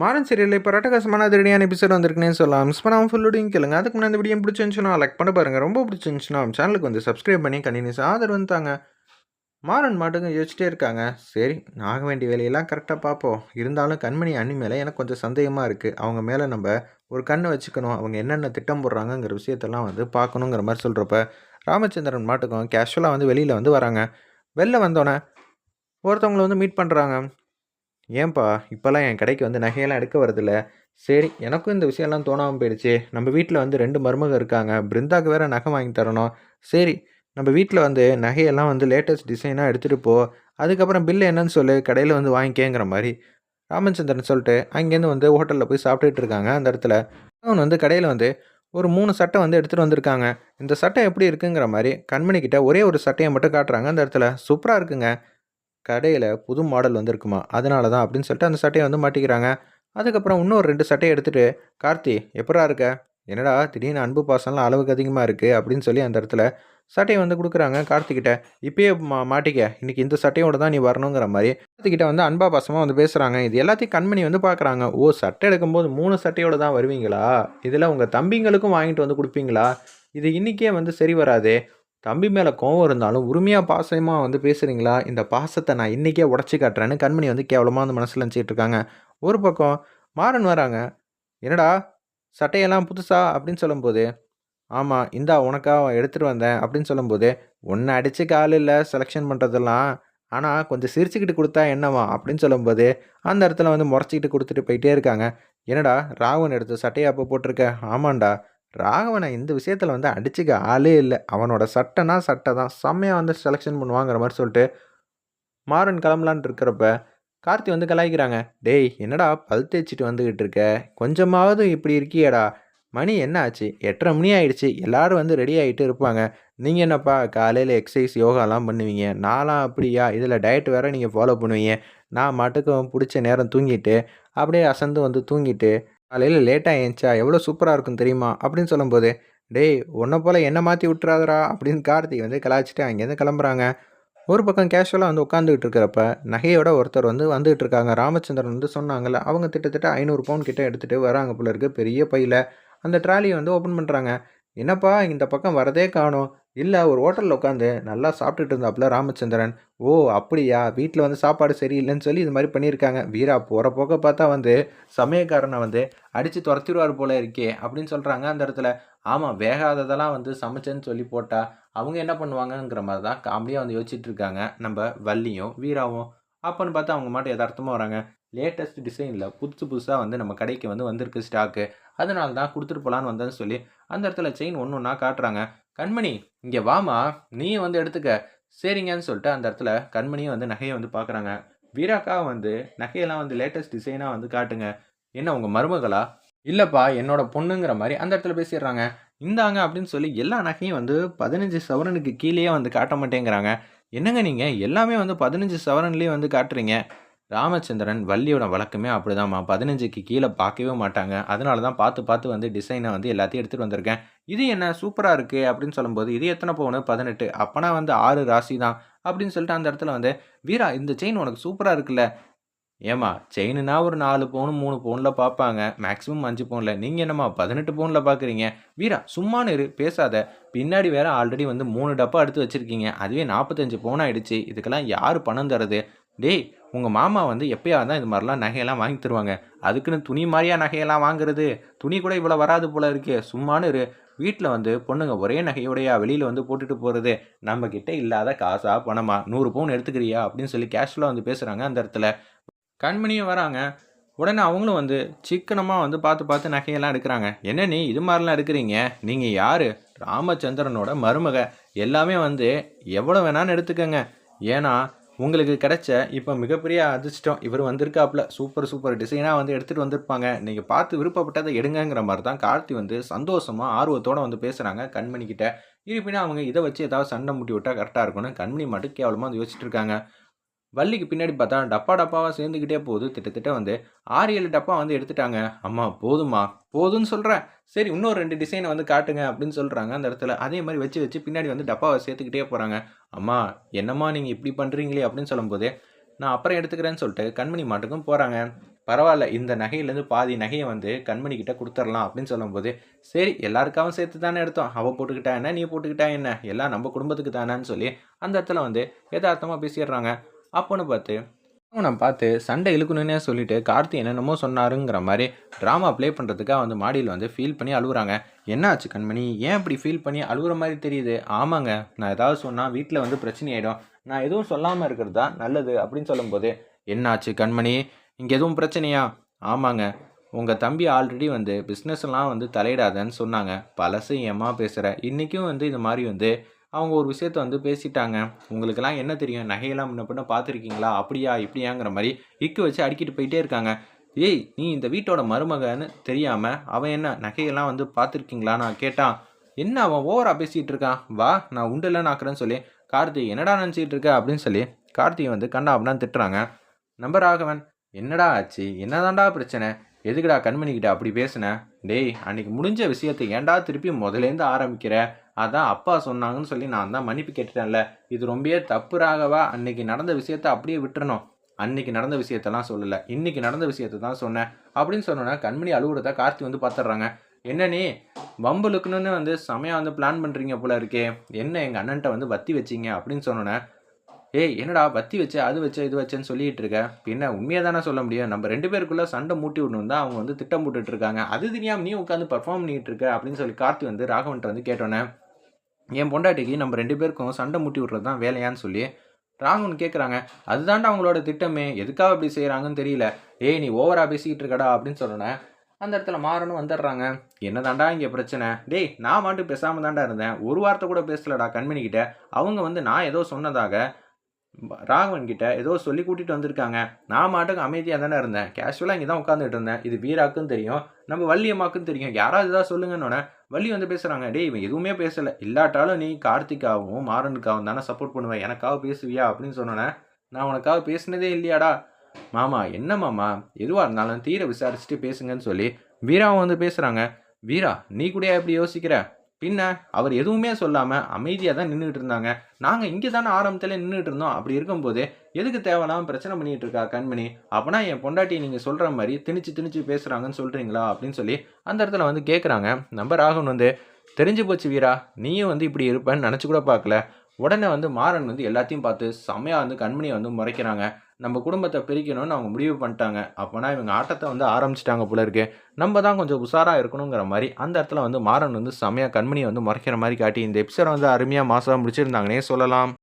மாறன் சீரியலில் இப்போ ரட்டகாசமான அதிரடியான எபிசோட் வந்திருக்குன்னே சொல்லலாம். மிஸ் பண்ணாமல் ஃபுல்லோடையும் கேளுங்க. அதுக்கு முன்னாடி இந்த வீடியோ பிடிச்சிருந்துச்சுன்னா லைக் பண்ண பாருங்கள் ரொம்ப பிடிச்சிருந்துச்சுன்னா சேனலுக்கு வந்து சப்ஸ்கிரைப் பண்ணி கண்டினியூஸ் ஆதரவு வந்துட்டாங்க மாறன் மாட்டுங்க யோசிச்சிட்டே இருக்காங்க. சரி ஆக வேண்டிய வேலையெல்லாம் கரெக்டாக பார்ப்போம். இருந்தாலும் கண்மணி அண்ணி மேலே எனக்கு கொஞ்சம் சந்தேகமாக இருக்குது அவங்க மேலே நம்ம ஒரு கண்ணை வச்சுக்கணும். அவங்க என்னென்ன திட்டம் போடுறாங்கங்கிற விஷயத்தெல்லாம் வந்து பார்க்கணுங்கிற மாதிரி சொல்கிறப்ப ராமச்சந்திரன் மாட்டுக்கும் கேஷுவலாக வந்து வெளியில் வந்து வராங்க. வெளில வந்தோடனே ஒருத்தவங்களை வந்து மீட் பண்ணுறாங்க ஏன்பா இப்போல்லாம் என் கடைக்கு வந்து நகையெல்லாம் எடுக்க வரதில்ல சரி எனக்கும் இந்த விஷயம்லாம் தோணாமல் போயிடுச்சு. நம்ம வீட்டில் வந்து ரெண்டு மருமக இருக்காங்க. பிருந்தாக்கு வேறு நகை வாங்கி தரணும். சரி நம்ம வீட்டில் வந்து நகையெல்லாம் வந்து லேட்டஸ்ட் டிசைனாக எடுத்துகிட்டு போ. அதுக்கப்புறம் பில்லு என்னன்னு சொல்லு கடையில் வந்து வாங்கிக்கேங்கிற மாதிரி. ராமச்சந்திரன் சொல்லிட்டு அங்கேருந்து வந்து ஹோட்டலில் போய் சாப்பிட்டுட்டு இருக்காங்க அந்த இடத்துல. அவன் வந்து கடையில் வந்து ஒரு மூணு சட்டை வந்து எடுத்துகிட்டு வந்திருக்காங்க. இந்த சட்டை எப்படி இருக்குங்கிற மாதிரி கண்மணிக்கிட்ட ஒரே ஒரு சட்டையை மட்டும் காட்டுறாங்க அந்த இடத்துல. சூப்பராக இருக்குங்க. கடையில் புது மாடல் வந்திருக்குமா? அதனால தான் அப்படின்னு சொல்லிட்டு அந்த சட்டையை வந்து மாட்டிக்கிறாங்க. அதுக்கப்புறம் இன்னொரு ரெண்டு சட்டையை எடுத்துகிட்டு கார்த்தி எப்படா இருக்க? என்னடா திடீர்னு அன்பு பாசம்லாம் அளவுக்கு அதிகமாக இருக்குது அப்படின்னு சொல்லி அந்த இடத்துல சட்டையை வந்து கொடுக்குறாங்க கார்த்திகிட்ட. இப்பயே மா மாட்டிக்க. இன்றைக்கி இந்த சட்டையோடு தான் நீ வரணுங்கிற மாதிரி. கார்த்திகிட்ட வந்து அன்பா பாசமாக வந்து பேசுகிறாங்க இது எல்லாத்தையும் கண்மணி வந்து பார்க்குறாங்க ஓ சட்டை எடுக்கும்போது மூணு சட்டையோடு தான் வருவீங்களா? இதில் உங்கள் தம்பிங்களுக்கும் வாங்கிட்டு வந்து கொடுப்பீங்களா? இது இன்றைக்கே வந்து சரி வராதே. தம்பி மேலே கோவம் இருந்தாலும் உரிமையாக பாசமாக வந்து பேசுகிறீங்களா இந்த பாசத்தை நான் இன்றைக்கே உடச்சி காட்டுறேன்னு கண்மணி வந்து கேவலமாக அந்த மனசில் நினச்சிட்டு இருக்காங்க. ஒரு பக்கம் மாறன் வராங்க. என்னடா சட்டையெல்லாம் புதுசா? அப்படின்னு சொல்லும்போது ஆமாம் இந்தா உனக்கா எடுத்துகிட்டு வந்தேன் அப்படின்னு சொல்லும்போது ஒன்று அடித்து கால் இல்லை செலெக்ஷன் பண்ணுறதெல்லாம் ஆனால் கொஞ்சம் சிரிச்சுக்கிட்டு கொடுத்தா என்னவா? அப்படின்னு சொல்லும்போது அந்த இடத்துல வந்து முறைச்சிக்கிட்டு கொடுத்துட்டு போயிட்டே இருக்காங்க. என்னடா ராவன் எடுத்து சட்டையை அப்போ போட்டிருக்க? ஆமாண்டா. ராகவனை இந்த விஷயத்தில் வந்து அடிச்சுக்க ஆளே இல்லை. அவனோட சட்டைனா சட்டை தான். செம்மையாக வந்து செலெக்ஷன் பண்ணுவாங்கிற மாதிரி சொல்லிட்டு மாறன் கிளம்பலான் இருக்கிறப்ப கார்த்தி வந்து கலாய்க்கிறாங்க. டேய் என்னடா பல் தேய்ச்சிட்டு வந்துக்கிட்டு இருக்க? கொஞ்சமாவது இப்படி இருக்கியேடா. மணி என்ன ஆச்சு? எட்டரை மணி ஆயிடுச்சு. எல்லாரும் வந்து ரெடி ஆகிட்டு இருப்பாங்க. நீங்கள் என்னப்பா காலையில் எக்ஸசைஸ் யோகாலாம் பண்ணுவீங்க? நான்லாம் அப்படியா? இதில் டயட் வேறு நீங்கள் ஃபாலோ பண்ணுவீங்க. நான் மட்டுக்கும் பிடிச்ச நேரம் தூங்கிட்டு அப்படியே அசந்து வந்து தூங்கிட்டு காலையில் லேட்டாக ஏஞ்சா எவ்வளோ சூப்பராக இருக்கும் தெரியுமா? அப்படின்னு சொல்லும்போது டேய் உன்னை போல் என்ன மாற்றி விட்டுறாதரா அப்படின்னு கார்த்திக் வந்து கலாய்ச்சிட்டு அங்கேருந்து கிளம்புறாங்க. ஒரு பக்கம் கேஷுவலாக வந்து உட்காந்துக்கிட்டு இருக்கிறப்ப நகையோட ஒருத்தர் வந்து வந்துகிட்டு இருக்காங்க. ராமச்சந்திரன் வந்து சொன்னாங்கல்ல அவங்க கிட்டத்தட்ட ஐநூறு பவுன் கிட்டே எடுத்துகிட்டு வராங்க போல இருக்கு பெரிய பையில். அந்த ட்ராலியை வந்து ஓப்பன் பண்ணுறாங்க என்னப்பா இந்த பக்கம் வரதே காணும். இல்லை ஒரு ஹோட்டலில் உட்காந்து நல்லா சாப்பிட்டுட்டு இருந்தாப்புல ராமச்சந்திரன். ஓ அப்படியா? வீட்டில் வந்து சாப்பாடு சரியில்லைன்னு சொல்லி இது மாதிரி பண்ணியிருக்காங்க. வீரா போகிற போக்க பார்த்தா வந்து சமயக்காரனை வந்து அடித்து துரத்திடுவார் போல இருக்கே அப்படின்னு சொல்கிறாங்க அந்த இடத்துல. ஆமாம் வேகாததெல்லாம் வந்து சமைச்சேன்னு சொல்லி போட்டால் அவங்க என்ன பண்ணுவாங்கங்கிற மாதிரி தான் காமெடியாக வந்து யோசிச்சுட்டு இருக்காங்க நம்ம வள்ளியும் வீராவும். அப்போன்னு பார்த்தா அவங்க மட்டும் யதார்த்தமாக வராங்க. லேட்டஸ்ட் டிசைனில் புதுசு புதுசாக வந்து நம்ம கடைக்கு வந்து வந்திருக்கு ஸ்டாக்கு அதனால தான் கொடுத்துட்டு போகலான்னு வந்தேன்னு சொல்லி அந்த இடத்துல செயின் ஒன்று ஒன்றா காட்டுறாங்க. கண்மணி இங்கே வாமா நீயும் வந்து எடுத்துக்க. சரிங்கன்னு சொல்லிட்டு அந்த இடத்துல கண்மணியும் வந்து நகையை வந்து பார்க்குறாங்க. வீராக்கா வந்து நகையெல்லாம் வந்து லேட்டஸ்ட் டிசைனாக வந்து காட்டுங்க. என்ன உங்கள் மருமகளா? இல்லைப்பா என்னோட பொண்ணுங்கிற மாதிரி அந்த இடத்துல பேசிடுறாங்க. இந்தாங்க அப்படின்னு சொல்லி எல்லா நகையும் வந்து பதினஞ்சு சவரனுக்கு கீழேயே வந்து காட்ட மாட்டேங்கிறாங்க. என்னங்க நீங்கள் எல்லாமே வந்து பதினஞ்சு சவரன்லேயே வந்து காட்டுறீங்க. ராமச்சந்திரன் வள்ளியோட வழக்கமே அப்படிதாம்மா. பதினஞ்சுக்கு கீழே பார்க்கவே மாட்டாங்க. அதனால தான் பார்த்து பார்த்து வந்து டிசைனை வந்து எல்லாத்தையும் எடுத்துகிட்டு வந்திருக்கேன். இது என்ன? சூப்பராக இருக்குது அப்படின்னு சொல்லும்போது இது எத்தனை பவுனு? பதினெட்டு. அப்போனா வந்து ஆறு ராசி தான் அப்படின்னு சொல்லிட்டு அந்த இடத்துல வந்து வீரா இந்த செயின் உனக்கு சூப்பராக இருக்குல்ல? ஏமா செயினுனா ஒரு நாலு பவுன் மூணு பவுனில் பார்ப்பாங்க. மேக்ஸிமம் அஞ்சு பவுனில். நீங்கள் என்னம்மா பதினெட்டு பவுனில் பார்க்குறீங்க? வீரா சும்மானு இரு பேசாத. பின்னாடி வேற ஆல்ரெடி வந்து மூணு டப்பா எடுத்து வச்சுருக்கீங்க. அதுவே நாற்பத்தஞ்சு பவுன் ஆகிடுச்சு இதுக்கெல்லாம் யார் பணம் தருது? டேய் உங்கள் மாமா வந்து எப்பயா தான் இது மாதிரிலாம் நகையெல்லாம் வாங்கி தருவாங்க. அதுக்குன்னு துணி மாதிரியா நகையெல்லாம் வாங்குறது? துணி கூட இவ்வளோ வராது போல இருக்கே. சும்மானு இரு. வீட்டில் வந்து பொண்ணுங்க ஒரே நகையோடையா வெளியில் வந்து போட்டுட்டு போகிறது நம்மக்கிட்ட இல்லாத காசா பணமா? நூறு பவுன் எடுத்துக்கிறியா? அப்படின்னு சொல்லி கேஷுவலாக வந்து பேசுகிறாங்க அந்த இடத்துல. கண்மணியும் வராங்க. உடனே அவங்களும் வந்து சிக்கனமாக வந்து பார்த்து பார்த்து நகையெல்லாம் எடுக்கிறாங்க. என்ன நீ இது மாதிரிலாம் எடுக்கிறீங்க? நீங்கள் யார்? ராமச்சந்திரனோட மருமக. எல்லாமே வந்து எவ்வளோ வேணான்னு எடுத்துக்கோங்க. ஏன்னா உங்களுக்கு கிடைச்ச இப்போ மிகப்பெரிய அதிர்ஷ்டம் இவர் வந்திருக்காப்புல. சூப்பர் சூப்பர் டிசைனாக வந்து எடுத்துகிட்டு வந்திருப்பாங்க. நீங்கள் பார்த்து விருப்பப்பட்டதை எடுங்கங்கிற மாதிரி தான் கார்த்தி வந்து சந்தோஷமாக ஆர்வத்தோடு வந்து பேசுகிறாங்க கண்மணிக்கிட்ட இருப்பினா இருப்பினும் அவங்க இதை வச்சு ஏதாவது சண்டை முட்டி விட்டால் கரெக்டாக இருக்கும்னு கண்மணி மட்டும் கேவலமாக வந்து யோசிச்சுட்டு இருக்காங்க. வள்ளிக்கு பின்னாடி பார்த்தா டப்பா டப்பாவாக சேர்ந்துக்கிட்டே போகுது. திட்டத்திட்ட வந்து ஆறு ஏழு டப்பா வந்து எடுத்துட்டாங்க. அம்மா போதுமா போதும்னு சொல்கிறேன் சரி இன்னொரு ரெண்டு டிசைனை வந்து காட்டுங்க அப்படின்னு சொல்கிறாங்க அந்த இடத்துல. அதே மாதிரி வச்சு வச்சு பின்னாடி வந்து டப்பாவை சேர்த்துக்கிட்டே போகிறாங்க அம்மா என்னம்மா நீங்கள் இப்படி பண்ணுறீங்களே அப்படின்னு சொல்லும்போது நான் அப்புறம் எடுத்துக்கிறேன்னு சொல்லிட்டு கண்மணி மாட்டுக்கும் போகிறாங்க பரவாயில்ல இந்த நகையிலேருந்து பாதி நகையை வந்து கண்மணி கிட்ட கொடுத்துடலாம் அப்படின்னு சொல்லும்போது சரி எல்லாருக்காகவும் சேர்த்து தானே எடுத்தோம். அவள் போட்டுக்கிட்டா என்ன நீ போட்டுக்கிட்டா என்ன? எல்லாம் நம்ம குடும்பத்துக்கு தானேன்னு சொல்லி அந்த இடத்துல வந்து எதார்த்தமாக பேசிடுறாங்க. அப்போன்னு பார்த்து நான் பார்த்து சண்டை இழுக்கணுன்னே சொல்லிட்டு கார்த்தி என்னென்னமோ சொன்னாருங்கிற மாதிரி ட்ராமா ப்ளே பண்ணுறதுக்காக வந்து மாடியில் வந்து ஃபீல் பண்ணி அழுகுறாங்க என்னாச்சு கண்மணி? ஏன் இப்படி ஃபீல் பண்ணி அழுகுற மாதிரி தெரியுது? ஆமாங்க நான் ஏதாவது சொன்னால் வீட்டில் வந்து பிரச்சனை ஆகிடும் நான் எதுவும் சொல்லாமல் இருக்கிறது தான் நல்லது அப்படின்னு சொல்லும்போது என்னாச்சு கண்மணி? இங்கே எதுவும் பிரச்சனையா? ஆமாங்க உங்கள் தம்பி ஆல்ரெடி வந்து பிஸ்னஸ்லாம் வந்து தலையிடாதன்னு சொன்னாங்க. பழசு ஏமா பேசுகிற இன்றைக்கும் வந்து இது மாதிரி வந்து அவங்க ஒரு விஷயத்த வந்து பேசிட்டாங்க. உங்களுக்கெல்லாம் என்ன தெரியும்? நகையெல்லாம் முன்ன பின்ன பார்த்துருக்கீங்களா? அப்படியா? இப்படியாங்கிற மாதிரி இக்கு வச்சு அடிக்கிட்டு போயிட்டே இருக்காங்க. ஏய் நீ இந்த வீட்டோட மருமகன்னு தெரியாமல் அவன் என்ன நகையெல்லாம் வந்து பார்த்துருக்கீங்களா நான் கேட்டான் என்ன அவன் ஓவராக பேசிகிட்டு இருக்கான்? வா நான் உண்டெல்லாம் நாக்குறேன்னு சொல்லி கார்த்தி என்னடா நினச்சிட்டு இருக்க? அப்படின்னு சொல்லி கார்த்தியை வந்து கண்ணா அப்படின்னா திட்டுறாங்க. நம்ப ராகவன் என்னடா ஆச்சு? என்னதான்டா பிரச்சனை? எதுக்குடா கண்மணிக்கிட்ட அப்படி பேசுன? டேய் அன்னைக்கு முடிஞ்ச விஷயத்தை ஏன்டா திருப்பி முதலேருந்து ஆரம்பிக்கிற? அதான் அப்பா சொன்னாங்கன்னு சொல்லி நான் தான் மன்னிப்பு கேட்டுட்டேன்ல. இது ரொம்பவே தப்பு ராகவா. அன்னைக்கு நடந்த விஷயத்த அப்படியே விட்டுறணும். அன்னைக்கு நடந்த விஷயத்தெல்லாம் சொல்லலை. இன்னைக்கு நடந்த விஷயத்தை தான் சொன்னேன். அப்படின்னு சொன்னோன்னா கண்மணி அழுகுறத கார்த்தி வந்து பார்த்துட்றாங்க என்ன நீ? வம்புலுக்குன்னு வந்து செமையாக வந்து பிளான் பண்ணுறீங்க போல இருக்கே. என்ன எங்கள் அண்ணன்ட்ட வந்து வத்தி வச்சிங்க? அப்படின்னு சொன்னோன்னே ஏய் என்னடா வத்தி வச்ச அது வச்ச இது வச்சேன்னு சொல்லிட்டு இருக்க? பின்ன உண்மையாக தானே சொல்ல முடியும்? நம்ம ரெண்டு பேருக்குள்ளே சண்டை மூட்டி விடணும் தான் அவங்க வந்து திட்டம் போட்டுட்டு இருக்காங்க. அது தெரியாமல் நீ உட்காந்து பர்ஃபார்ம் பண்ணிட்டு இருக்க? அப்படின்னு சொல்லி கார்த்தி வந்து ராகவன்ட்ட வந்து கேட்டோன்னே என் பொண்டாட்டிக்கு நம்ம ரெண்டு பேருக்கும் சண்டை முட்டி விட்றது தான் வேலையான்னு சொல்லி ராகவன் கேட்குறாங்க அதுதான்டா அவங்களோட திட்டமே. எதுக்காக அப்படி செய்கிறாங்கன்னு தெரியல. ஏய் நீ ஓவராக பேசிக்கிட்டு இருக்கடா அப்படின்னு சொன்னோன்னே அந்த இடத்துல மாறணும் வந்துடுறாங்க. என்னதாண்டா இங்கே பிரச்சனை? டேய் நான் மட்டும் பேசாமல் தாண்டா இருந்தேன். ஒரு வார்த்தை கூட பேசலடா கண்மணிக்கிட்ட அவங்க வந்து நான் ஏதோ சொன்னதாக ராகவன் கிட்ட ஏதோ சொல்லி கூட்டிட்டு வந்திருக்காங்க. நான் மாட்டுக்கு அமைதியாக தானே இருந்தேன். கேஷுவலாக இங்கே தான் உட்காந்துட்டு இருந்தேன். இது வீராக்கும் தெரியும். நம்ம வள்ளியம்மாக்கும் தெரியும். யாராவது ஏதாவது சொல்லுங்கன்னொன்னே வள்ளி வந்து பேசுகிறாங்க டேய் இவன் எதுவுமே பேசலை. இல்லாட்டாலும் நீ கார்த்திகாவும் மாறனுக்காகவும் தானே சப்போர்ட் பண்ணுவேன் எனக்காக பேசுவியா? அப்படின்னு சொன்னோன்னே நான் உனக்காக பேசினதே இல்லையாடா. மாமா என்ன மாமா? எதுவாக இருந்தாலும் தீர விசாரிச்சுட்டு பேசுங்கன்னு சொல்லி வீராவும் வந்து பேசுகிறாங்க வீரா நீ கூட எப்படி யோசிக்கிற? பின்ன அவர் எதுவுமே சொல்லாமல் அமைதியாக தான் நின்றுட்டு இருந்தாங்க. நாங்கள் இங்கே தானே ஆரம்பத்தில் நின்றுட்டு இருந்தோம். அப்படி இருக்கும்போது எதுக்கு தேவையில்லாமல் பிரச்சனை பண்ணிகிட்டு இருக்கா கண்மணி? அப்போனா என் பொண்டாட்டி நீங்கள் சொல்கிற மாதிரி திணிச்சு திணிச்சு பேசுகிறாங்கன்னு சொல்கிறீங்களா அப்படின்னு சொல்லி அந்த இடத்துல வந்து கேட்குறாங்க நம்ம ராகவன் வந்து தெரிஞ்சு போச்சு வீரா நீயும் வந்து இப்படி இருப்பேன்னு நினச்சி கூட பார்க்கல. உடனே வந்து மாறன் வந்து எல்லாத்தையும் பார்த்து செம்மையாக வந்து கண்மணியை வந்து முறைக்கிறாங்க. நம்ம குடும்பத்தை பிரிக்கணும்னு அவங்க முடிவு பண்ணிட்டாங்க. அப்போனா இவங்க ஆட்டத்தை வந்து ஆரம்பிச்சிட்டாங்க போல இருக்கு. நம்ம தான் கொஞ்சம் உஷாராக இருக்கணுங்கிற மாதிரி. அந்த இடத்துல வந்து மாறன் வந்து செம்மையாக கண்மணியை வந்து முறைக்கிற மாதிரி காட்டி இந்த எபிசோட வந்து அருமையாக மாதம் முடிச்சிருந்தாங்கன்னே சொல்லலாம்.